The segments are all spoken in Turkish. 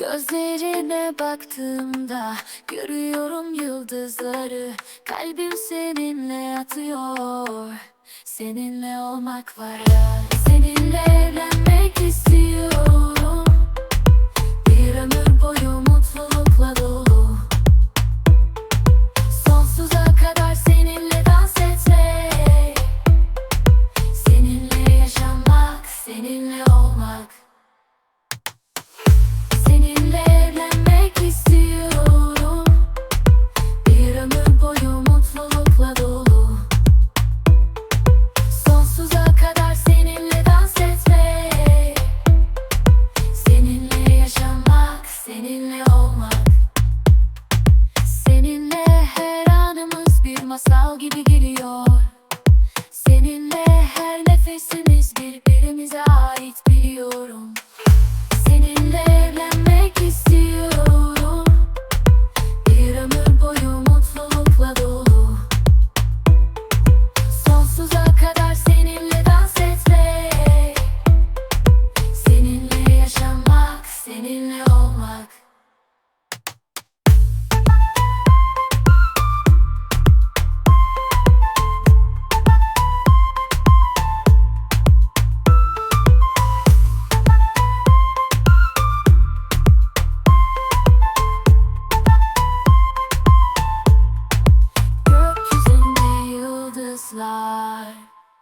Gözlerine baktığımda görüyorum yıldızları. Kalbim seninle atıyor Seninle olmak var ya. Seninle evlenmek istiyorum. yıldızlar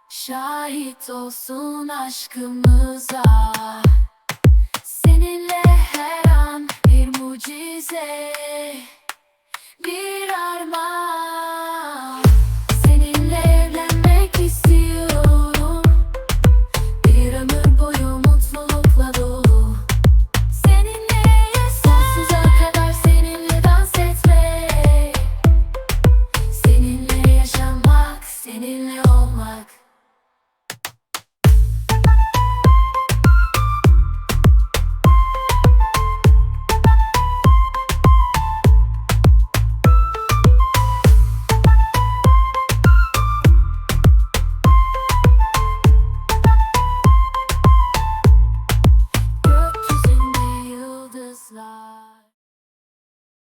Şahit olsun aşkımıza. Seninle her